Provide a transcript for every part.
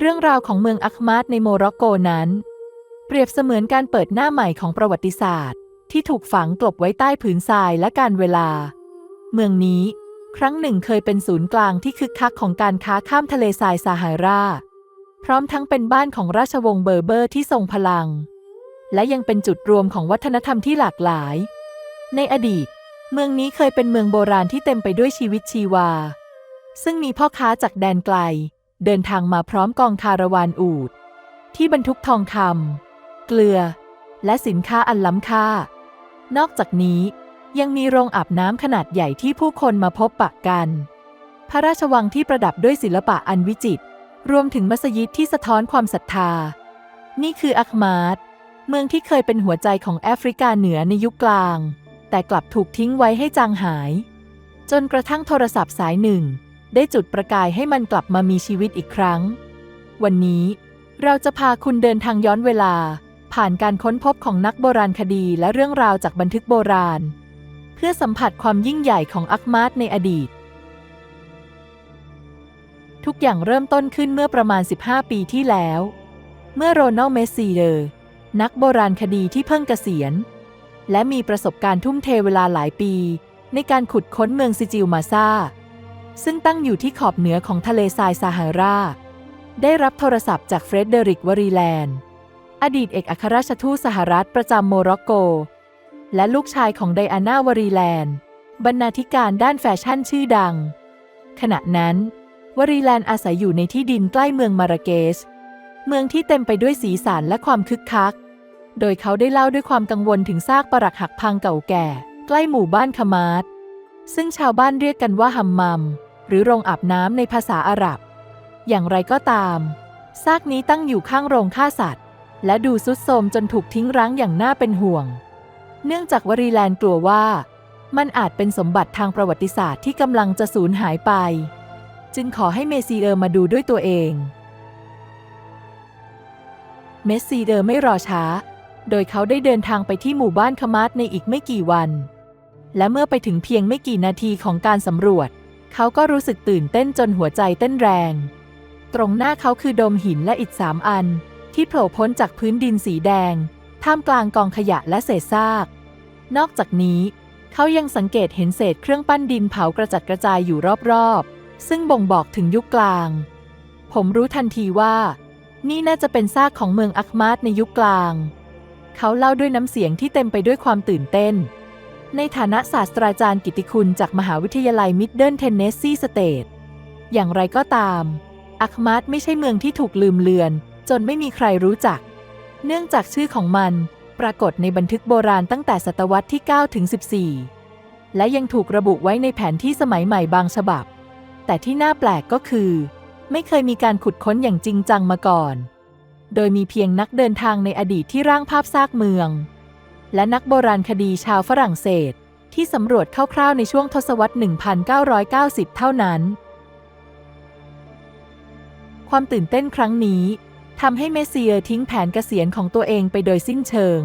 เรื่องราวของเมืองอัคมาดในโมร็อกโกนั้น เปรียบเสมือนการเปิดหน้าใหม่ของประวัติศาสตร์ ที่ถูกฝังกลบไว้ใต้ผืนทรายและการเวลา เมืองนี้ ครั้งหนึ่งเคยเป็นศูนย์กลางที่คึกคักของการค้าข้ามทะเลทรายซาฮารา พร้อมทั้งเป็นบ้านของราชวงศ์เบอร์เบอร์ที่ทรงพลัง และยังเป็นจุดรวมของวัฒนธรรมที่หลากหลาย ในอดีต เมืองนี้เคยเป็นเมืองโบราณที่เต็มไปด้วยชีวิตชีวา ซึ่งมีพ่อค้าจากแดนไกล เดินทางมาพร้อมกองคาราวานอูฐที่บรรทุกทองคำเกลือ และสินค้าอันล้ำค่า นอกจากนี้ยังมีโรงอาบน้ำขนาดใหญ่ที่ผู้คนมาพบปะกัน พระราชวังที่ประดับด้วยศิลปะอันวิจิตร รวมถึงมัสยิดที่สะท้อนความศรัทธา นี่คืออัคมาดเมืองที่เคยเป็นหัวใจของแอฟริกาเหนือในยุคกลาง แต่กลับถูกทิ้งไว้ให้จางหาย จนกระทั่งโทรศัพท์สายหนึ่ง ได้จุดประกายให้มันกลับมามีชีวิตอีกครั้ง วันนี้เราจะพาคุณเดินทางย้อนเวลา ผ่านการค้นพบของนักโบราณคดีและเรื่องราวจากบันทึกโบราณ เพื่อสัมผัสความยิ่งใหญ่ของอัคมาดในอดีต ทุกอย่างเริ่มต้นขึ้นเมื่อประมาณ 15 ปีที่แล้ว เมื่อโรนัลเมสซีเดอร์นักโบราณคดีที่เพิ่งเกษียณ และมีประสบการณ์ทุ่มเทเวลาหลายปี ในการขุดค้นเมืองซิจิลมาซา ซึ่งตั้งอยู่ที่ขอบเหนือของทะเลทรายซาฮารา ได้รับโทรศัพท์จากเฟรเดริกวอรีแลนด์ อดีตเอกอัครราชทูตสหรัฐประจำโมร็อกโก และลูกชายของไดอาน่าวอรีแลนด์ บรรณาธิการด้านแฟชั่นชื่อดัง ขณะนั้นวอรีแลนด์อาศัยอยู่ในที่ดินใกล้เมืองมาราเกช เมืองที่เต็มไปด้วยสีสันและความคึกคัก โดยเขาได้เล่าด้วยความกังวลถึงซากปรักหักพังเก่าแก่ ใกล้หมู่บ้านคามาดซึ่งชาวบ้านเรียกกันว่าฮัมมัม หรือโรงอาบน้ำในภาษาอาหรับ อย่างไรก็ตาม ซากนี้ตั้งอยู่ข้างโรงฆ่าสัตว์ และดูสุดโทมจนถูกทิ้งร้างอย่างน่าเป็นห่วง เนื่องจากวอรีแลนด์กลัวว่า มันอาจเป็นสมบัติทางประวัติศาสตร์ที่กำลังจะสูญหายไป จึงขอให้เมซีเออร์มาดูด้วยตัวเอง เมสซีเดอร์ไม่รอช้า โดยเขาได้เดินทางไปที่หมู่บ้านคามาดในอีกไม่กี่วัน และเมื่อไปถึงเพียงไม่กี่นาทีของการสำรวจ เขาก็รู้สึกตื่นเต้นจนหัวใจเต้นแรง ตรงหน้าเขาคือโดมหินและอิฐสามอัน ที่โผล่พ้นจากพื้นดินสีแดง ท่ามกลางกองขยะและเศษซาก นอกจากนี้ เขายังสังเกตเห็นเศษเครื่องปั้นดินเผากระจัดกระจายอยู่รอบๆ ซึ่งบ่งบอกถึงยุคกลาง ผมรู้ทันทีว่า นี่น่าจะเป็นซากของเมืองอัคมาดในยุคกลาง เขาเล่าด้วยน้ำเสียงที่เต็มไปด้วยความตื่นเต้น ในฐานะศาสตราจารย์กิติคุณจากมหาวิทยาลัยมิดเดิลเทนเนสซีสเตทอย่างไรก็ตาม อัคมาดไม่ใช่เมืองที่ถูกลืมเลือน จนไม่มีใครรู้จัก เนื่องจากชื่อของมันปรากฏในบันทึกโบราณตั้งแต่ศตวรรษที่ 9 ถึง 14 และยังถูกระบุไว้ในแผนที่สมัยใหม่บางฉบับ แต่ที่น่าแปลกก็คือ ไม่เคยมีการขุดค้นอย่างจริงจังมาก่อน โดยมีเพียงนักเดินทางในอดีตที่ร่างภาพซากเมือง และนักโบราณคดีชาวฝรั่งเศส ที่สำรวจคร่าวๆในช่วงทศวรรษ 1990 เท่านั้น ความตื่นเต้นครั้งนี้ทำให้เมสเซียทิ้งแผนเกษียณของตัวเองไปโดยสิ้นเชิง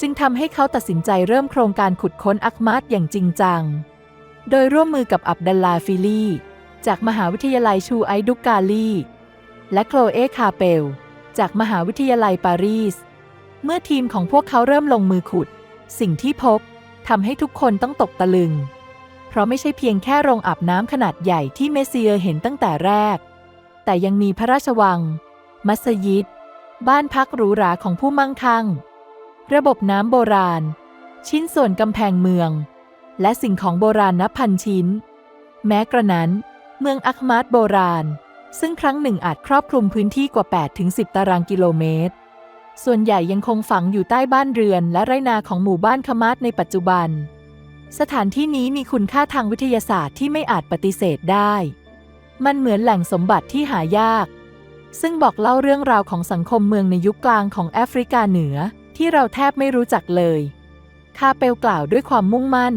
จึงทำให้เขาตัดสินใจเริ่มโครงการขุดค้นอัคมาดอย่างจริงจัง โดยร่วมมือกับอับดัลลาฟิลีจากมหาวิทยาลัยชูไอดุกาลี และโคลเอคาเปล จากมหาวิทยาลัยปารีส เมื่อทีมของพวกเขาเริ่มลงมือขุด สิ่งที่พบทำให้ทุกคนต้องตกตะลึง เพราะไม่ใช่เพียงแค่โรงอาบน้ำขนาดใหญ่ที่เมสเซียเห็นตั้งแต่แรก แต่ยังมีพระราชวัง มัสยิด บ้านพักหรูหราของผู้มั่งคั่ง ระบบน้ำโบราณ ชิ้นส่วนกำแพงเมือง และสิ่งของโบราณนับพันชิ้น แม้กระนั้น เมืองอัคมาดโบราณ ซึ่งครั้งหนึ่งอาจครอบคลุมพื้นที่กว่า 8-10 ตารางกิโลเมตร ส่วนใหญ่ยังคงฝังอยู่ใต้บ้านเรือนและไรนาของหมู่บ้านคมาดในปัจจุบัน สถานที่นี้มีคุณค่าทางวิทยาศาสตร์ที่ไม่อาจปฏิเสธได้ มันเหมือนแหล่งสมบัติที่หายาก ซึ่งบอกเล่าเรื่องราวของสังคมเมืองในยุคกลางของแอฟริกาเหนือ ที่เราแทบไม่รู้จักเลย คาเปลกล่าวด้วยความมุ่งมั่น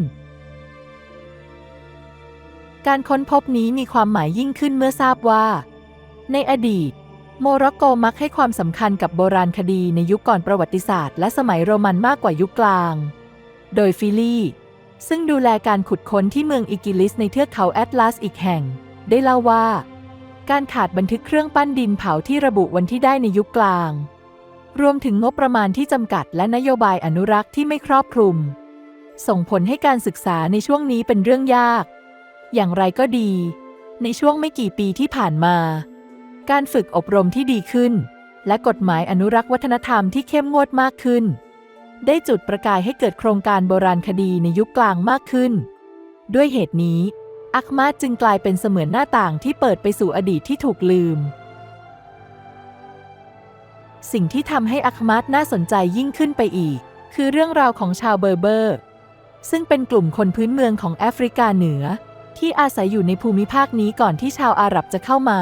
การค้นพบนี้มีความหมายยิ่งขึ้นเมื่อทราบว่า ในอดีต โมร็อกโกมักให้ความสำคัญกับโบราณคดีในยุคก่อนประวัติศาสตร์และสมัยโรมันมากกว่ายุคกลาง โดยฟิลีซึ่งดูแลการขุดค้นที่เมืองอิกิลิสในเทือกเขาแอตลาสอีกแห่ง ได้เล่าว่า การขาดบันทึกเครื่องปั้นดินเผาที่ระบุวันที่ได้ในยุคกลาง รวมถึงงบประมาณที่จำกัดและนโยบายอนุรักษ์ที่ไม่ครอบคลุม ส่งผลให้การศึกษาในช่วงนี้เป็นเรื่องยาก อย่างไรก็ดี ในช่วงไม่กี่ปีที่ผ่านมา การฝึกอบรมที่ดีขึ้น และกฎหมายอนุรักษ์วัฒนธรรมที่เข้มงวดมากขึ้น ได้จุดประกายให้เกิดโครงการโบราณคดีในยุคกลางมากขึ้น ด้วยเหตุนี้ อักมาจึงกลายเป็นเสมือนหน้าต่างที่เปิดไปสู่อดีตที่ถูกลืม สิ่งที่ทำให้อักมาดน่าสนใจยิ่งขึ้นไปอีก คือเรื่องราวของชาวเบอร์เบอร์ ซึ่งเป็นกลุ่มคนพื้นเมืองของแอฟริกาเหนือ ที่อาศัยอยู่ในภูมิภาคนี้ก่อนที่ชาวอาหรับจะเข้ามา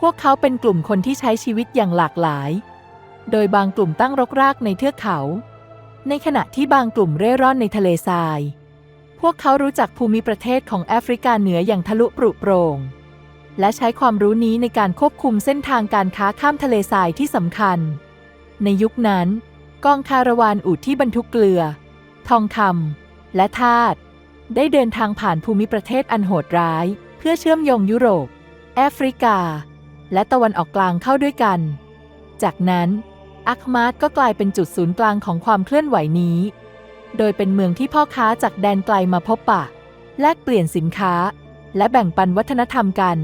พวกเขาเป็นกลุ่มคนที่ใช้ชีวิตอย่างหลากหลาย โดยบางกลุ่มตั้งรกรากในเทือกเขา ในขณะที่บางกลุ่มเร่ร่อนในทะเลทราย พวกเขารู้จักภูมิประเทศของแอฟริกาเหนืออย่างทะลุปรุโปร่งและใช้ความรู้นี้ในการควบคุมเส้นทางการค้าข้ามทะเลทรายที่สำคัญ ในยุคนั้น กองคาราวานอูฐที่บรรทุกเกลือ ทองคำและทาสได้เดินทางผ่านภูมิประเทศอันโหดร้าย เพื่อเชื่อมโยงยุโรป แอฟริกา และตะวันออกกลางเข้าด้วยกัน จากนั้นอัคมาดก็กลายเป็นจุดศูนย์กลางของความเคลื่อนไหวนี้ โดยเป็นเมืองที่พ่อค้าจากแดนไกลมาพบปะ แลกเปลี่ยนสินค้า และแบ่งปันวัฒนธรรมกัน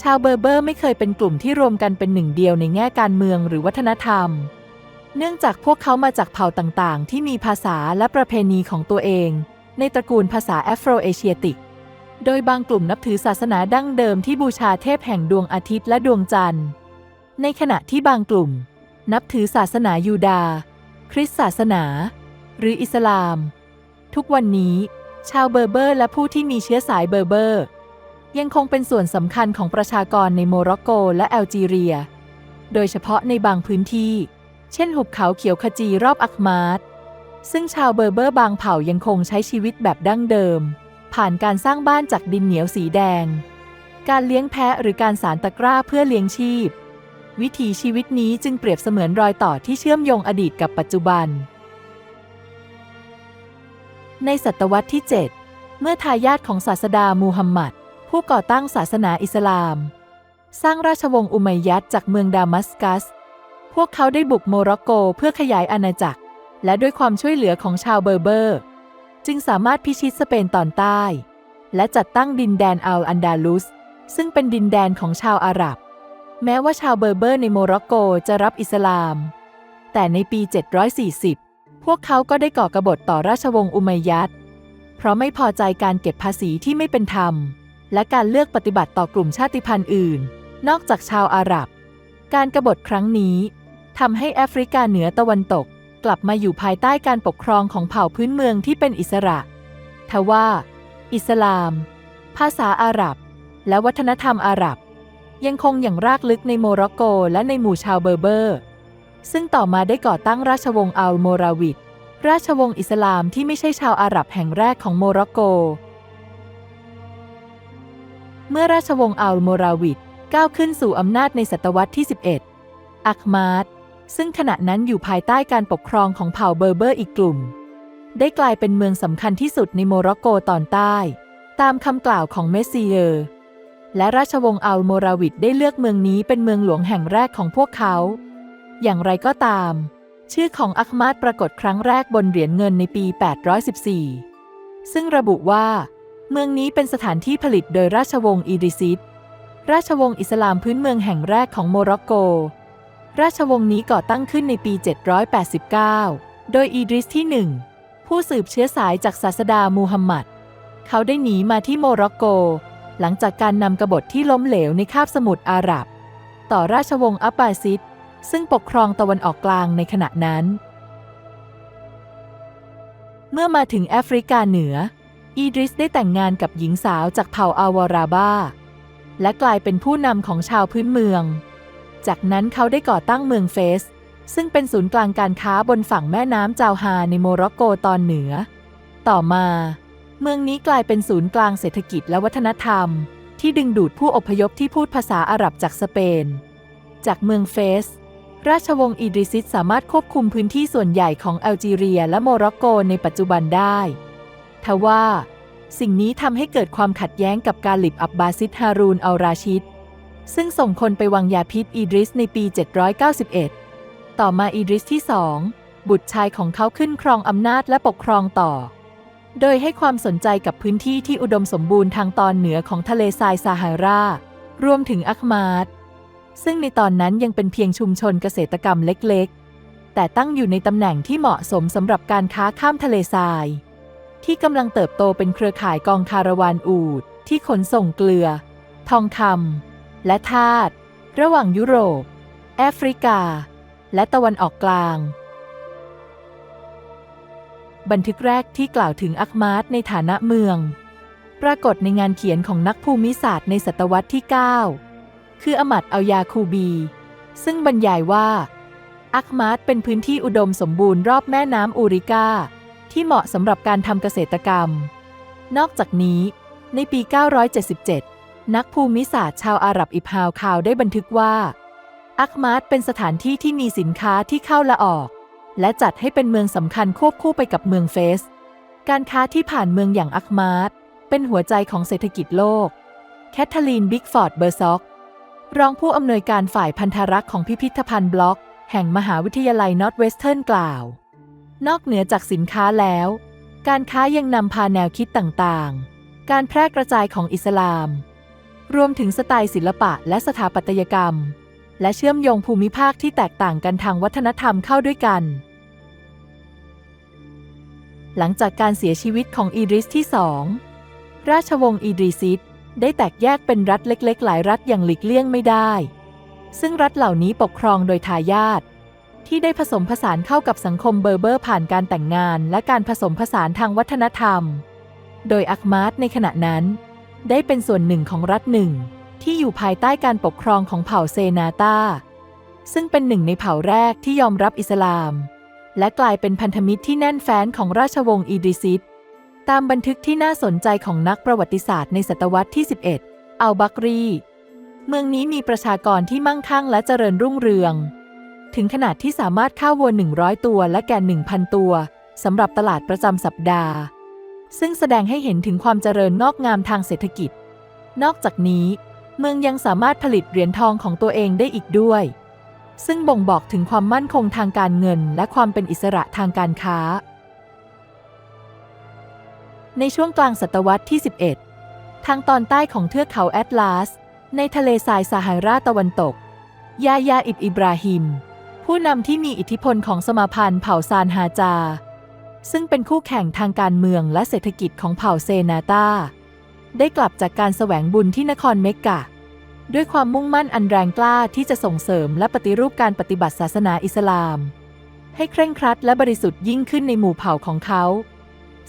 ชาวเบอร์เบอร์ไม่เคยเป็นกลุ่มที่รวมกันเป็นหนึ่งเดียวในแง่การเมืองหรือวัฒนธรรม เนื่องจากพวกเขามาจากเผ่าต่างๆ ที่มีภาษาและประเพณีของตัวเอง ในตระกูลภาษาแอฟโรเอเชียติก โดยบางกลุ่มนับถือศาสนาดั้งเดิมที่บูชาเทพแห่งดวงอาทิตย์และดวงจันทร์ ในขณะที่บางกลุ่ม นับถือศาสนายูดาห์คริสต์ศาสนา หรืออิสลาม ทุกวันนี้ ชาวเบอร์เบอร์และผู้ที่มีเชื้อสายเบอร์เบอร์ ยังคงเป็นส่วนสำคัญของประชากรในโมร็อกโกและแอลจีเรีย โดยเฉพาะในบางพื้นที่ เช่นหุบเขาเขียวขจีรอบอักมาดซึ่งชาวเบอร์เบอร์บางเผ่ายังคงใช้ชีวิตแบบดั้งเดิม ผ่านการสร้างบ้านจากดินเหนียวสีแดง การเลี้ยงแพะหรือการสารตะกร้าเพื่อเลี้ยงชีพ วิถีชีวิตนี้จึงเปรียบเสมือนรอยต่อที่เชื่อมโยงอดีตกับปัจจุบัน ในศตวรรษที่ 7 เมื่อทายาทของศาสดามูฮัมหมัด ผู้ก่อตั้งศาสนาอิสลาม สร้างราชวงศ์อุมัยยัดจากเมืองดามัสกัส พวกเขาได้บุกโมร็อกโกเพื่อขยายอาณาจักร และด้วยความช่วยเหลือของชาวเบอร์เบอร์ จึงสามารถพิชิตสเปนตอนใต้ และจัดตั้งดินแดนอัลอันดาลุส ซึ่งเป็นดินแดนของชาวอาหรับ แม้ว่าชาวเบอร์เบอร์ในโมร็อกโกจะรับอิสลาม แต่ในปี 740 พวกเขาก็ได้ก่อกบฏต่อราชวงศ์อุมัยยัดเพราะไม่พอใจการเก็บภาษีที่ไม่เป็นธรรม และการเลือกปฏิบัติต่อกลุ่มชาติพันธุ์อื่น นอกจากชาวอาหรับ การกบฏครั้งนี้ทำให้แอฟริกาเหนือตะวันตก กลับมาอยู่ภายใต้การปกครองของเผ่าพื้นเมืองที่เป็นอิสระ ทว่า อิสลาม ภาษาอาหรับ และวัฒนธรรมอาหรับ ยังคงอย่างรากลึกในโมร็อกโกและในหมู่ชาวเบอร์เบอร์ ซึ่งต่อมาได้ก่อตั้งราชวงศ์อัลโมราวิดราชวงศ์อิสลามที่ไม่ใช่ชาวอาหรับแห่งแรกของโมร็อกโก เมื่อราชวงศ์อัลโมราวิดก้าวขึ้นสู่อำนาจในศตวรรษที่ 11 อักมาด ซึ่งขณะนั้นอยู่ภายใต้การปกครองของเผ่าเบอร์เบอร์อีกกลุ่ม ได้กลายเป็นเมืองสำคัญที่สุดในโมร็อกโกตอนใต้ ตามคำกล่าวของเมสซีเยอร์และราชวงศ์อัลโมราวิดได้เลือกเมืองนี้เป็นเมืองหลวงแห่งแรกของพวกเขา อย่างไรก็ตาม ชื่อของอัคมาดปรากฏครั้งแรกบนเหรียญเงินในปี 814 ซึ่งระบุว่า เมืองนี้เป็นสถานที่ผลิตโดยราชวงศ์อีดิซิสราชวงศ์อิสลามพื้นเมืองแห่งแรกของโมร็อกโก ราชวงศ์นี้ก่อตั้งขึ้นในปี 789 โดยอีดริสที่ 1 ผู้สืบเชื้อสายจากศาสดามูฮัมหมัด เขาได้หนีมาที่โมร็อกโก หลังจากการนำกบฏที่ล้มเหลวในคาบสมุทรอาหรับ ต่อราชวงศ์อับบาซิดซึ่งปกครองตะวันออกกลางในขณะนั้น เมื่อมาถึงแอฟริกาเหนือ อีดริสได้แต่งงานกับหญิงสาวจากเผ่าอาวาราบาและกลายเป็นผู้นำของชาวพื้นเมือง จากนั้นเขาได้ก่อตั้งเมืองเฟส ซึ่งเป็นศูนย์กลางการค้าบนฝั่งแม่น้ำจาวฮาในโมร็อกโกตอนเหนือ ต่อมา เมืองนี้กลายเป็นศูนย์กลางเศรษฐกิจและวัฒนธรรม ที่ดึงดูดผู้อพยพที่พูดภาษาอาหรับจากสเปน จากเมืองเฟส ราชวงศ์อีดริซิสสามารถควบคุมพื้นที่ส่วนใหญ่ของแอลจีเรียและโมร็อกโกในปัจจุบันได้ทว่า สิ่งนี้ทำให้เกิดความขัดแย้งกับกาลิบอับบาซิดฮารูนอัลราชิด ซึ่งส่งคนไปวางยาพิษอีดริสในปี 791 ต่อมาอีดริสที่สองบุตรชายของเขาขึ้นครองอำนาจและปกครองต่อ โดยให้ความสนใจกับพื้นที่ที่อุดมสมบูรณ์ทางตอนเหนือของทะเลทรายซาฮารารวมถึงอัคมาดซึ่งในตอนนั้นยังเป็นเพียงชุมชนเกษตรกรรมเล็กๆ แต่ตั้งอยู่ในตำแหน่งที่เหมาะสมสำหรับการค้าข้ามทะเลทราย ที่กำลังเติบโตเป็นเครือข่ายกองคาราวานอูดที่ขนส่งเกลือ ทองคำ และทาสระหว่างยุโรป แอฟริกา และตะวันออกกลาง บันทึกแรกที่กล่าวถึงอัคมาดในฐานะเมือง ปรากฏในงานเขียนของนักภูมิศาสตร์ในศตวรรษที่ 9 คืออมัดอัลยาคูบี ซึ่งบรรยายว่า อัคมาดเป็นพื้นที่อุดมสมบูรณ์รอบแม่น้ำอูริกาที่เหมาะสำหรับการทำเกษตรกรรม นอกจากนี้ ในปี 977 นักภูมิศาสตร์ชาวอาหรับอิบฮาวคาวได้บันทึกว่า อัคมาดเป็นสถานที่ที่มีสินค้าที่เข้าและออก และจัดให้เป็นเมืองสำคัญควบคู่ไปกับเมืองเฟส การค้าที่ผ่านเมืองอย่างอัคมาดเป็นหัวใจของเศรษฐกิจโลก แคทเธอรีนบิ๊กฟอร์ดเบอร์ซ็อก รองผู้อำนวยการฝ่ายพันธรักษ์ของพิพิธภัณฑ์บล็อก แห่งมหาวิทยาลัยนอร์ทเวสเทิร์นกล่าว นอกเหนือจากสินค้าแล้ว การค้ายังนำพาแนวคิดต่างๆ การแพร่กระจายของอิสลาม รวมถึงสไตล์ศิลปะและสถาปัตยกรรม และเชื่อมโยงภูมิภาคที่แตกต่างกันทางวัฒนธรรมเข้าด้วยกัน หลังจากการเสียชีวิตของอีดริสที่สองราชวงศ์อีดริซิดได้แตกแยกเป็นรัฐเล็ก ๆ หลายรัฐอย่างหลีกเลี่ยงไม่ได้ ซึ่งรัฐเหล่านี้ปกครองโดยทายาทที่ได้ผสมผสานเข้ากับสังคมเบอร์เบอร์ผ่านการแต่งงาน และการผสมผสานทางวัฒนธรรม โดยอักมาดในขณะนั้น ได้เป็นส่วนหนึ่งของรัฐหนึ่ง ที่อยู่ภายใต้การปกครองของเผ่าเซนาตาซึ่งเป็นหนึ่งในเผ่าแรกที่ยอมรับอิสลาม และกลายเป็นพันธมิตรที่แน่นแฟ้นของราชวงศ์อีดริซิดตามบันทึกที่น่าสนใจของนักประวัติศาสตร์ในศตวรรษที่ 11 อัลบักรี เมืองนี้มีประชากรที่มั่งคั่งและเจริญรุ่งเรือง ถึงขนาดที่สามารถฆ่าวัว 100 ตัวและแกะ 1,000 ตัวสำหรับตลาดประจำสัปดาห์ ซึ่งแสดงให้เห็นถึงความเจริญงอกงามทางเศรษฐกิจ นอกจากนี้ เมืองยังสามารถผลิตเหรียญทองของตัวเองได้อีกด้วย ซึ่งบ่งบอกถึงความมั่นคงทางการเงิน และความเป็นอิสระทางการค้า ในช่วงกลางศตวรรษที่ 11 ทางตอนใต้ของเทือกเขาแอตลาส ในทะเลทรายซาฮาราตะวันตก ยายาอิบอิบราฮิม ผู้นำที่มีอิทธิพลของสมาพันธ์เผ่าซานฮาจา ซึ่งเป็นคู่แข่งทางการเมืองและเศรษฐกิจของเผ่าเซนาตาได้กลับจากการแสวงบุญที่นครเมกกะ ด้วยความมุ่งมั่นอันแรงกล้าที่จะส่งเสริมและปฏิรูปการปฏิบัติศาสนาอิสลาม ให้เคร่งครัดและบริสุทธิ์ยิ่งขึ้นในหมู่เผ่าของเขา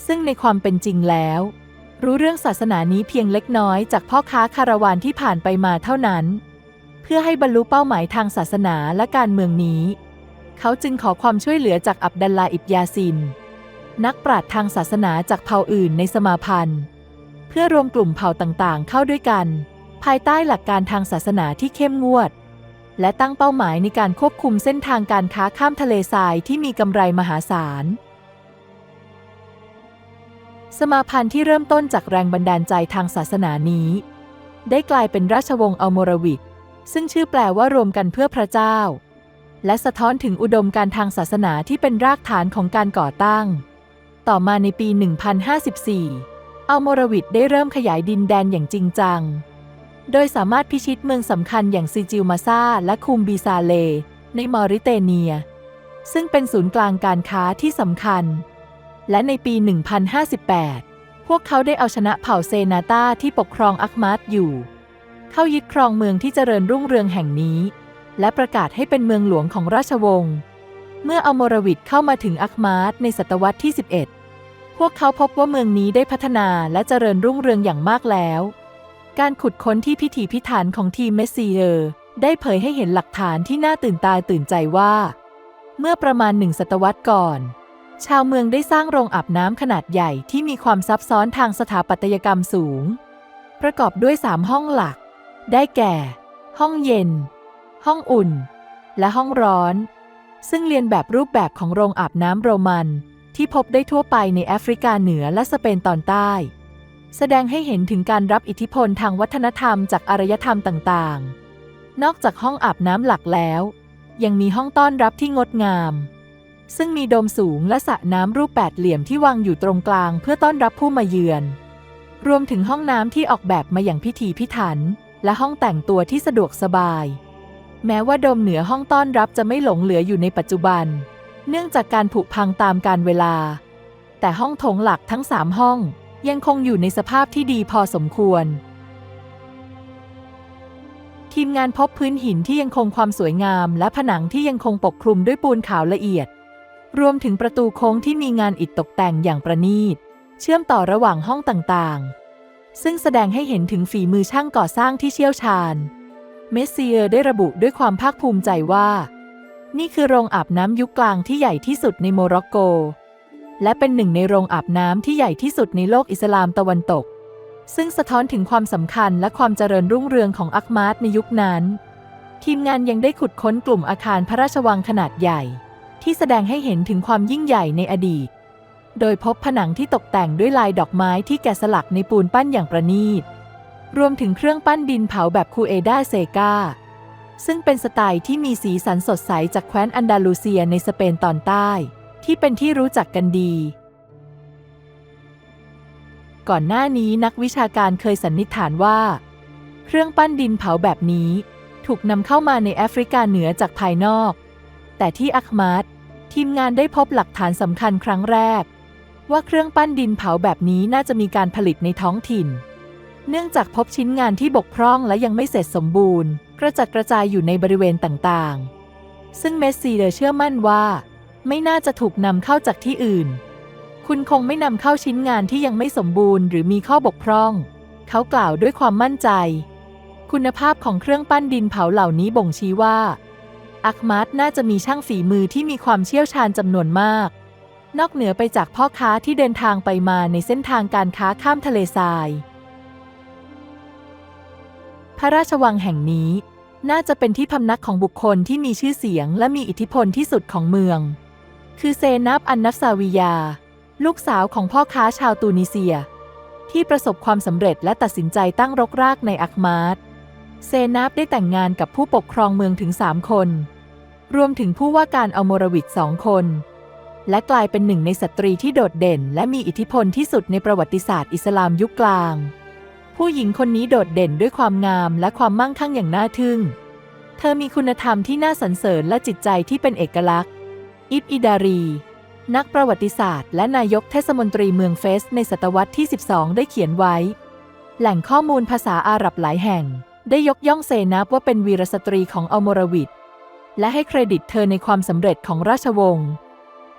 ซึ่งในความเป็นจริงแล้ว รู้เรื่องศาสนานี้เพียงเล็กน้อยจากพ่อค้าคาราวานที่ผ่านไปมาเท่านั้น เพื่อให้บรรลุเป้าหมายทางศาสนาและการเมืองนี้ เขาจึงขอความช่วยเหลือจากอับดัลลาอิบยาซิน นักปราชญ์ทางศาสนาจากเผ่าอื่นในสมาพันธ์ เพื่อรวมกลุ่มเผ่าต่างๆ เข้าด้วยกัน ภายใต้หลักการทางศาสนาที่เข้มงวด และตั้งเป้าหมายในการควบคุมเส้นทางการค้าข้ามทะเลทรายที่มีกำไรมหาศาล สมาพันธ์ที่เริ่มต้นจากแรงบันดาลใจทางศาสนานี้ ได้กลายเป็นราชวงศ์อัลโมรวิดซึ่งชื่อแปลว่ารวมกันเพื่อพระเจ้าและสะท้อนถึงอุดมการทางศาสนาที่เป็นรากฐานของการก่อตั้ง ต่อมาในปี 1054 อัลโมรวิดได้เริ่มขยายดินแดนอย่างจริงจัง โดยสามารถพิชิตเมืองสำคัญอย่างซิจิลมาซาและคุมบีซาเล ในมอริเตเนีย ซึ่งเป็นศูนย์กลางการค้าที่สำคัญ และในปี 1058 พวกเขาได้เอาชนะเผ่าเซนาตาที่ปกครองอักมาดอยู่ เข้ายึดครองเมืองที่เจริญรุ่งเรืองแห่งนี้ และประกาศให้เป็นเมืองหลวงของราชวงศ์เมื่ออัลโมรวิดเข้ามาถึงอักมาดในศตวรรษที่ 11 พวกเขาพบว่าเมืองนี้ได้พัฒนาและเจริญรุ่งเรืองอย่างมากแล้ว การขุดค้นที่พิถีพิถันของทีมเมสซีเออร์ได้เผยให้เห็นหลักฐานที่น่าตื่นตาตื่นใจว่า เมื่อประมาณหนึ่งศตวรรษก่อน ชาวเมืองได้สร้างโรงอาบน้ำขนาดใหญ่ที่มีความซับซ้อนทางสถาปัตยกรรมสูง ประกอบด้วยสามห้องหลัก ได้แก่ ห้องเย็น ห้องอุ่น และห้องร้อน ซึ่งเรียนแบบรูปแบบของโรงอาบน้ำโรมัน ที่พบได้ทั่วไปในแอฟริกาเหนือและสเปนตอนใต้ แสดงให้เห็นถึงการรับอิทธิพลทางวัฒนธรรมจากอารยธรรมต่างนอกจากห้องอาบน้ำหลักแล้ว ยังมีห้องต้อนรับที่งดงาม ซึ่งมีโดมสูงและสระน้ำรูปแปดเหลี่ยมที่วางอยู่ตรงกลางเพื่อต้อนรับผู้มาเยือน รวมถึงห้องน้ำที่ออกแบบมาอย่างพิถีพิถัน และห้องแต่งตัวที่สะดวกสบาย แม้ว่าโดมเหนือห้องต้อนรับจะไม่หลงเหลืออยู่ในปัจจุบัน เนื่องจากการผุพังตามกาลเวลา แต่ห้องโถงหลักทั้งสามห้องยังคงอยู่ในสภาพที่ดีพอสมควร ทีมงานพบพื้นหินที่ยังคงความสวยงามและผนังที่ยังคงปกคลุมด้วยปูนขาวละเอียด รวมถึงประตูโค้งที่มีงานอิฐตกแต่งอย่างประณีต เชื่อมต่อระหว่างห้องต่างๆ ซึ่งแสดงให้เห็นถึงฝีมือช่างก่อสร้างที่เชี่ยวชาญ เมสเซียร์ได้ระบุด้วยความภาคภูมิใจว่า นี่คือโรงอาบน้ำยุคกลางที่ใหญ่ที่สุดในโมร็อกโก และเป็นหนึ่งในโรงอาบน้ำที่ใหญ่ที่สุดในโลกอิสลามตะวันตก ซึ่งสะท้อนถึงความสำคัญและความเจริญรุ่งเรืองของอักมาดในยุคนั้น ทีมงานยังได้ขุดค้นกลุ่มอาคารพระราชวังขนาดใหญ่ ที่แสดงให้เห็นถึงความยิ่งใหญ่ในอดีต โดยพบผนังที่ตกแต่งด้วยลายดอกไม้ที่แกะสลักในปูนปั้นอย่างประณีต รวมถึงเครื่องปั้นดินเผาแบบคูเอดาเซกา ซึ่งเป็นสไตล์ที่มีสีสันสดใสจากแคว้นอันดาลูเซียในสเปนตอนใต้ ที่เป็นที่รู้จักกันดี ก่อนหน้านี้นักวิชาการเคยสันนิษฐานว่า เครื่องปั้นดินเผาแบบนี้ ถูกนำเข้ามาในแอฟริกาเหนือจากภายนอก แต่ที่อักมาดทีมงานได้พบหลักฐานสำคัญครั้งแรก ว่าเครื่องปั้นดินเผาแบบนี้น่าจะมีการผลิตในท้องถิ่น เนื่องจากพบชิ้นงานที่บกพร่องและยังไม่เสร็จสมบูรณ์ กระจัดกระจายอยู่ในบริเวณต่างๆ ซึ่งเมสซีเดอเชื่อมั่นว่า ไม่น่าจะถูกนำเข้าจากที่อื่น คุณคงไม่นำเข้าชิ้นงานที่ยังไม่สมบูรณ์หรือมีข้อบกพร่อง เขากล่าวด้วยความมั่นใจ คุณภาพของเครื่องปั้นดินเผาเหล่านี้บ่งชี้ว่า อักมาดน่าจะมีช่างฝีมือที่มีความเชี่ยวชาญจำนวนมาก นอกเหนือไปจากพ่อค้าที่เดินทางไปมาในเส้นทางการค้าข้ามทะเลทราย พระราชวังแห่งนี้ น่าจะเป็นที่พำนักของบุคคลที่มีชื่อเสียงและมีอิทธิพลที่สุดของเมือง คือเซนับอันนัฟซาวิยา ลูกสาวของพ่อค้าชาวตูนิเซีย ที่ประสบความสำเร็จและตัดสินใจตั้งรกรากในอักมาดเซนับได้แต่งงานกับผู้ปกครองเมืองถึงสามคน รวมถึงผู้ว่าการอัลโมรวิดสองคน และกลายเป็นหนึ่งในสตรีที่โดดเด่น และมีอิทธิพลที่สุดในประวัติศาสตร์อิสลามยุคกลาง ผู้หญิงคนนี้โดดเด่นด้วยความงามและความมั่งคั่งอย่างน่าทึ่ง เธอมีคุณธรรมที่น่าสรรเสริญและจิตใจที่เป็นเอกลักษณ์ อิบอิดารี นักประวัติศาสตร์และนายกเทศมนตรีเมืองเฟส ในศตวรรษที่ 12 ได้เขียนไว้ แหล่งข้อมูลภาษาอาหรับหลายแห่ง ได้ยกย่องเซนับว่าเป็นวีรสตรีของอัลโมรวิดและให้เครดิตเธอในความสำเร็จของราชวงศ์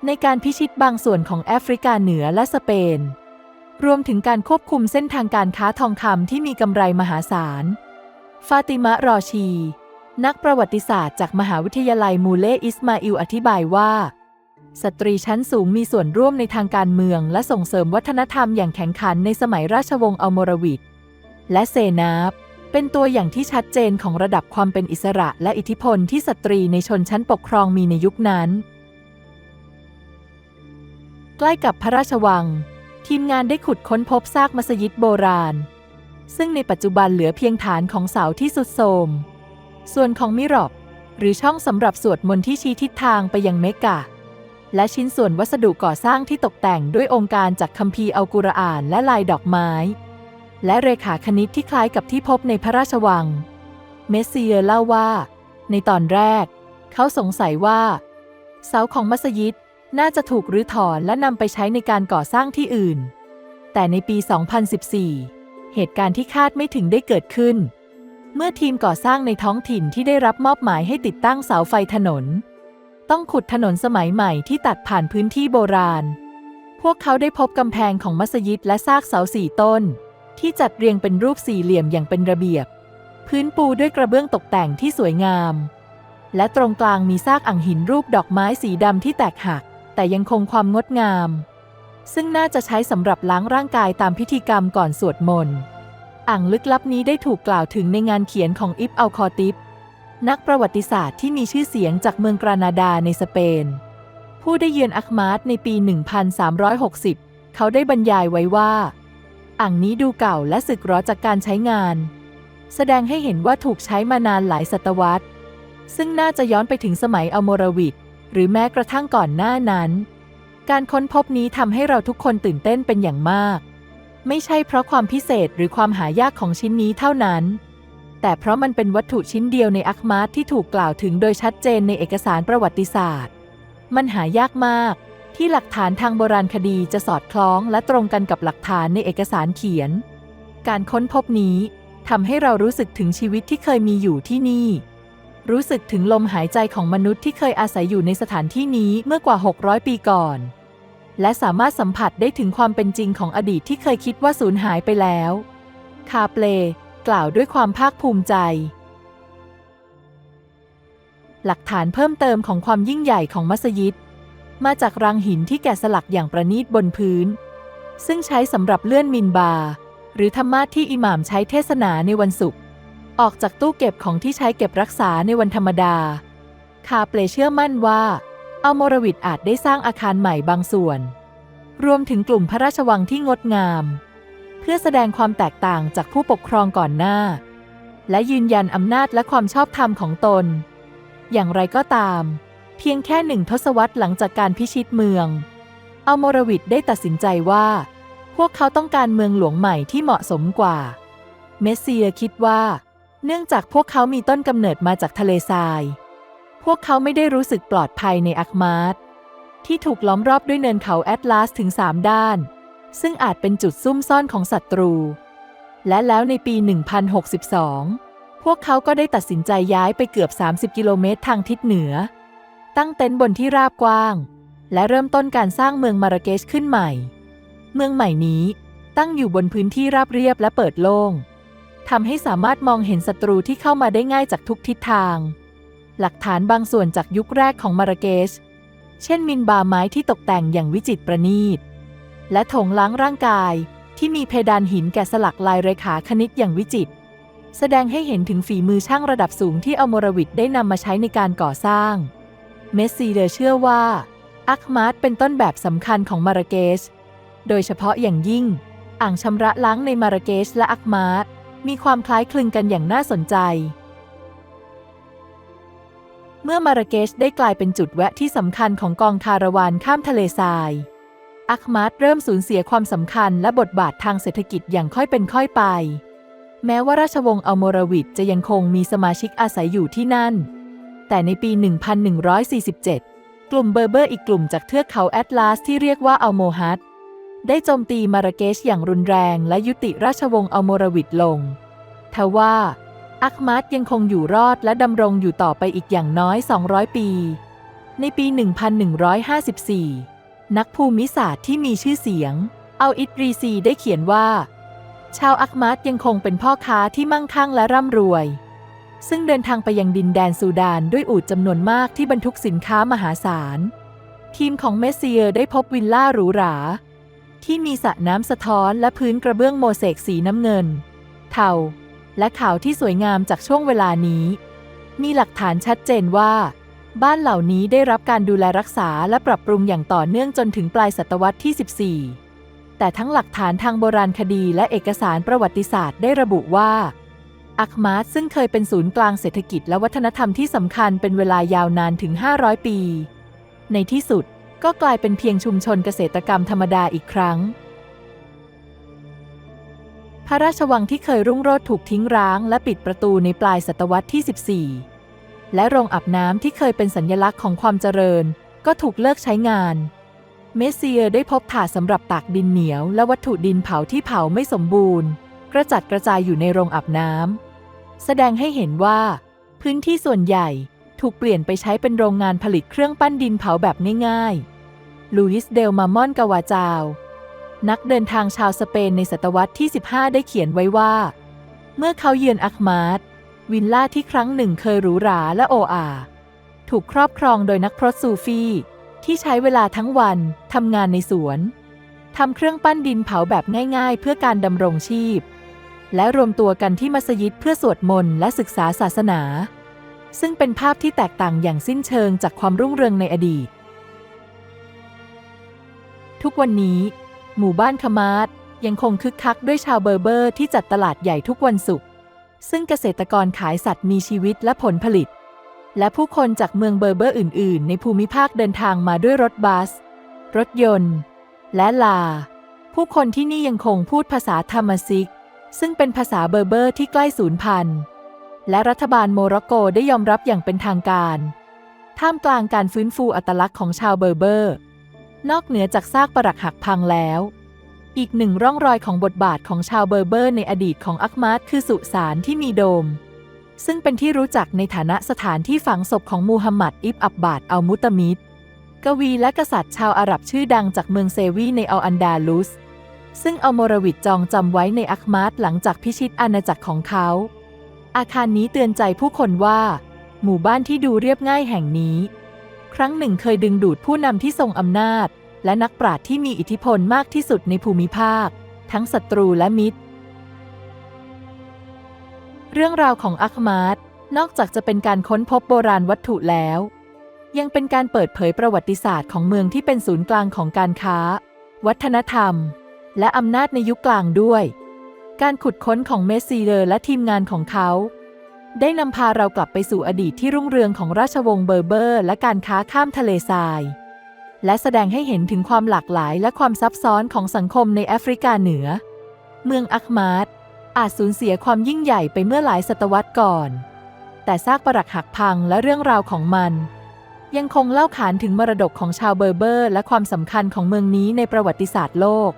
ในการพิชิตบางส่วนของแอฟริกาเหนือและสเปน รวมถึงการควบคุมเส้นทางการค้าทองคำที่มีกำไรมหาศาล ฟาติมะรอชี นักประวัติศาสตร์จากมหาวิทยาลัยมูเลอิสมาอิลอธิบายว่า สตรีชั้นสูงมีส่วนร่วมในทางการเมือง และส่งเสริมวัฒนธรรมอย่างแข็งขันในสมัยราชวงศ์อัลโมรวิดและเซนาบเป็นตัวอย่างที่ชัดเจนของระดับความเป็นอิสระและอิทธิพลที่สตรีในชนชั้นปกครองมีในยุคนั้น ใกล้กับพระราชวัง ทีมงานได้ขุดค้นพบซากมัสยิดโบราณ ซึ่งในปัจจุบันเหลือเพียงฐานของเสาที่สุดโทรม ส่วนของมิรอบหรือช่องสำหรับสวดมนต์ที่ชี้ทิศทางไปยังเมกะ และชิ้นส่วนวัสดุก่อสร้างที่ตกแต่งด้วยองค์การจากคัมภีร์อัลกุรอานและลายดอกไม้ และเรขาคณิตที่คล้ายกับที่พบในพระราชวัง เมสเซียเล่าว่า ในตอนแรก เขาสงสัยว่า เสาของมัสยิด น่าจะถูกรื้อถอนและนำไปใช้ในการก่อสร้างที่อื่น แต่ในปี 2014 เหตุการณ์ที่คาดไม่ถึงได้เกิดขึ้น เมื่อทีมก่อสร้างในท้องถิ่นที่ได้รับมอบหมายให้ติดตั้งเสาไฟถนน ต้องขุดถนนสมัยใหม่ที่ตัดผ่านพื้นที่โบราณ พวกเขาได้พบกำแพงของมัสยิดและซากเสาสี่ต้น ที่จัดเรียงเป็นรูปสี่เหลี่ยมอย่างเป็นระเบียบ พื้นปูด้วยกระเบื้องตกแต่งที่สวยงาม และตรงกลางมีซากอ่างหินรูปดอกไม้สีดำที่แตกหัก แต่ยังคงความงดงาม ซึ่งน่าจะใช้สำหรับล้างร่างกายตามพิธีกรรมก่อนสวดมนต์อ่างลึกลับนี้ได้ถูกกล่าวถึงในงานเขียนของอิบอัลคอติบนักประวัติศาสตร์ที่มีชื่อเสียงจากเมืองกรานาดาในสเปน ผู้ได้เยือนอักมาดในปี 1360 เขาได้บรรยายไว้ว่า อ่างนี้ดูเก่าและสึกหรอจากการใช้งาน แสดงให้เห็นว่าถูกใช้มานานหลายศตวรรษ ซึ่งน่าจะย้อนไปถึงสมัยอโมรวิด หรือแม้กระทั่งก่อนหน้านั้น การค้นพบนี้ทำให้เราทุกคนตื่นเต้นเป็นอย่างมาก ไม่ใช่เพราะความพิเศษหรือความหายากของชิ้นนี้เท่านั้น แต่เพราะมันเป็นวัตถุชิ้นเดียวในอัคมาสที่ถูกกล่าวถึงโดยชัดเจนในเอกสารประวัติศาสตร์ มันหายากมากที่หลักฐานทางโบราณคดีจะสอดคล้องและตรงกันกับหลักฐานในเอกสารเขียน การค้นพบนี้ทำให้เรารู้สึกถึงชีวิตที่เคยมีอยู่ที่นี่ รู้สึกถึงลมหายใจของมนุษย์ที่เคยอาศัยอยู่ในสถานที่นี้เมื่อกว่า 600 ปีก่อน และสามารถสัมผัสได้ถึงความเป็นจริงของอดีตที่เคยคิดว่าสูญหายไปแล้ว คาเปลกล่าวด้วยความภาคภูมิใจ หลักฐานเพิ่มเติมของความยิ่งใหญ่ของมัสยิด มาจากรังหินที่แกะสลักอย่างประณีตบนพื้น ซึ่งใช้สำหรับเลื่อนมินบา หรือธรรมาที่อิหม่ามใช้เทศนาในวันศุกร์ ออกจากตู้เก็บของที่ใช้เก็บรักษาในวันธรรมดา คาเปลเชื่อมั่นว่าอัลโมรวิดอาจได้สร้างอาคารใหม่บางส่วน รวมถึงกลุ่มพระราชวังที่งดงาม เพื่อแสดงความแตกต่างจากผู้ปกครองก่อนหน้า และยืนยันอำนาจและความชอบธรรมของตน อย่างไรก็ตาม เพียงแค่หนึ่งทศวรรษหลังจากการพิชิตเมืองอัลโมรวิดได้ตัดสินใจว่า พวกเขาต้องการเมืองหลวงใหม่ที่เหมาะสมกว่า เมสเซียคิดว่า เนื่องจากพวกเขามีต้นกำเนิดมาจากทะเลทราย พวกเขาไม่ได้รู้สึกปลอดภัยในอัคมาสที่ถูกล้อมรอบด้วยเนินเขาแอตลาสถึงสามด้าน ซึ่งอาจเป็นจุดซุ่มซ่อนของศัตรู และแล้วในปี 1062 พวกเขาก็ได้ตัดสินใจย้ายไปเกือบ 30 กิโลเมตรทางทิศเหนือ ตั้งเต็นท์บนที่ราบกว้าง และเริ่มต้นการสร้างเมืองมาราเกชขึ้นใหม่ เมืองใหม่นี้ตั้งอยู่บนพื้นที่ราบเรียบและเปิดโล่ง ทำให้สามารถมองเห็นศัตรูที่เข้ามาได้ง่ายจากทุกทิศทาง หลักฐานบางส่วนจากยุคแรกของมาราเกช เช่นมินบาไม้ที่ตกแต่งอย่างวิจิตรประณีต และถงล้างร่างกายที่มีเพดานหินแกะสลักลายเรขาคณิตอย่างวิจิตรแสดงให้เห็นถึงฝีมือช่างระดับสูงที่อัลโมรวิดได้นำมาใช้ในการก่อสร้าง เมสซีเดอเชื่อว่าอัคมาสเป็นต้นแบบสำคัญของมาราเกช โดยเฉพาะอย่างยิ่ง อ่างชำระล้างในมาราเกชและอัคมาส มีความคล้ายคลึงกันอย่างน่าสนใจ เมื่อมาราเกชได้กลายเป็นจุดแวะที่สำคัญของกองคาราวานข้ามทะเลทราย อัคมาสเริ่มสูญเสียความสำคัญและบทบาททางเศรษฐกิจอย่างค่อยเป็นค่อยไป แม้ว่าราชวงศ์อัลโมรวิดจะยังคงมีสมาชิกอาศัยอยู่ที่นั่น แต่ในปี 1147 กลุ่มเบอร์เบอร์อีกกลุ่มจากเทือกเขาแอตลาสที่เรียกว่าอัลโมฮัด ได้โจมตีมาราเกชอย่างรุนแรงและยุติราชวงศ์อัลโมรวิดลง ทว่า อัคมัดยังคงอยู่รอดและดำรงอยู่ต่อไปอีกอย่างน้อย 200 ปี ในปี 1154 นักภูมิศาสตร์ที่มีชื่อเสียง เอาอิตรีซีได้เขียนว่า ชาวอัคมัดยังคงเป็นพ่อค้าที่มั่งคั่งและร่ำรวย ซึ่งเดินทางไปยังดินแดนซูดานด้วยอูฐจำนวนมากที่บรรทุกสินค้ามหาศาล ทีมของเมสเซียได้พบวิลล่าหรูหรา ที่มีสระน้ำสะท้อนและพื้นกระเบื้องโมเสกสีน้ำเงิน เทาและขาวที่สวยงามจากช่วงเวลานี้ มีหลักฐานชัดเจนว่า บ้านเหล่านี้ได้รับการดูแลรักษาและปรับปรุงอย่างต่อเนื่องจนถึงปลายศตวรรษที่ 14 แต่ทั้งหลักฐานทางโบราณคดีและเอกสารประวัติศาสตร์ได้ระบุว่าอัคมาสซึ่งเคยเป็นศูนย์กลางเศรษฐกิจและวัฒนธรรมที่สำคัญเป็นเวลายาวนานถึง 500 ปี ในที่สุด ก็กลายเป็นเพียงชุมชนเกษตรกรรมธรรมดาอีกครั้ง พระราชวังที่เคยรุ่งโรจน์ถูกทิ้งร้างและปิดประตูในปลายศตวรรษที่ 14 และโรงอาบน้ำที่เคยเป็นสัญลักษณ์ของความเจริญ ก็ถูกเลิกใช้งาน เมสเซียได้พบถาดสำหรับตากดินเหนียว และวัตถุดินเผาที่เผาไม่สมบูรณ์ กระจัดกระจายอยู่ในโรงอาบน้ำแสดงให้เห็นว่า พื้นที่ส่วนใหญ่ ถูกเปลี่ยนไปใช้เป็นโรงงานผลิตเครื่องปั้นดินเผาแบบง่ายๆ ลูอิสเดลมามอนกาวาจาว นักเดินทางชาวสเปนในศตวรรษที่ 15 ได้เขียนไว้ว่า เมื่อเขาเยือนอัคมาดวิลล่าที่ครั้งหนึ่งเคยหรูหราและโออา ถูกครอบครองโดยนักพรตซูฟี ที่ใช้เวลาทั้งวันทำงานในสวนทำเครื่องปั้นดินเผาแบบง่าย ๆ เพื่อการดำรงชีพ และรวมตัวกันที่มัสยิดเพื่อสวดมนต์และศึกษาศาสนา ซึ่งเป็นภาพที่แตกต่างอย่างสิ้นเชิงจากความรุ่งเรืองในอดีต ทุกวันนี้ หมู่บ้านคามาดยังคงคึกคักด้วยชาวเบอร์เบอร์ที่จัดตลาดใหญ่ทุกวันศุกร์ซึ่งเกษตรกรขายสัตว์มีชีวิตและผลผลิต และผู้คนจากเมืองเบอร์เบอร์อื่น ๆ ในภูมิภาคเดินทางมาด้วยรถบัส รถยนต์ และลา ผู้คนที่นี่ยังคงพูดภาษาธรรมซิก ซึ่งเป็นภาษาเบอร์เบอร์ที่ใกล้สูญพันธุ์ และรัฐบาลโมร็อกโกได้ยอมรับอย่างเป็นทางการ ท่ามกลางการฟื้นฟูอัตลักษณ์ของชาวเบอร์เบอร์ นอกเหนือจากซากปรักหักพังแล้ว อีกหนึ่งร่องรอยของบทบาทของชาวเบอร์เบอร์ในอดีตของอักมาดคือสุสานที่มีโดม ซึ่งเป็นที่รู้จักในฐานะสถานที่ฝังศพของมูฮัมหมัดอิบอับบาดอัลมุตมิดกวีและกษัตริย์ชาวอาหรับชื่อดังจากเมืองเซวีในอัลอันดาลุส ซึ่งอัลโมรวิดจองจำไว้ในอักมาดหลังจากพิชิตอาณาจักรของเขา อาคารนี้เตือนใจผู้คนว่า หมู่บ้านที่ดูเรียบง่ายแห่งนี้ ครั้งหนึ่งเคยดึงดูดผู้นำที่ทรงอำนาจ และนักปราชญ์ที่มีอิทธิพลมากที่สุดในภูมิภาค ทั้งศัตรูและมิตร เรื่องราวของอักมาดนอกจากจะเป็นการค้นพบโบราณวัตถุแล้ว ยังเป็นการเปิดเผยประวัติศาสตร์ของเมืองที่เป็นศูนย์กลางของการค้า วัฒนธรรม และอำนาจในยุคกลางด้วย การขุดค้นของเมสซีเดอร์และทีมงานของเขา ได้นำพาเรากลับไปสู่อดีตที่รุ่งเรืองของราชวงศ์เบอร์เบอร์ และการค้าข้ามทะเลทราย และแสดงให้เห็นถึงความหลากหลายและความซับซ้อนของสังคมในแอฟริกาเหนือ เมืองอักมาดอาจสูญเสียความยิ่งใหญ่ไปเมื่อหลายศตวรรษก่อน แต่ซากปรักหักพังและเรื่องราวของมัน ยังคงเล่าขานถึงมรดกของชาวเบอร์เบอร์ และความสำคัญของเมืองนี้ในประวัติศาสตร์โลก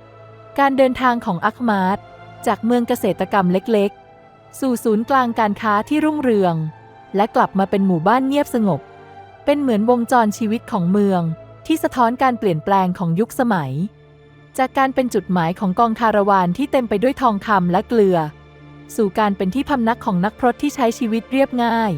การเดินทางของอักมาด จากเมืองเกษตรกรรมเล็กๆ สู่ศูนย์กลางการค้าที่รุ่งเรือง และกลับมาเป็นหมู่บ้านเงียบสงบ เป็นเหมือนวงจรชีวิตของเมืองที่สะท้อนการเปลี่ยนแปลงของยุคสมัย จากการเป็นจุดหมายของกองคาราวานที่เต็มไปด้วยทองคำและเกลือ สู่การเป็นที่พำนักของนักพรตที่ใช้ชีวิตเรียบง่าย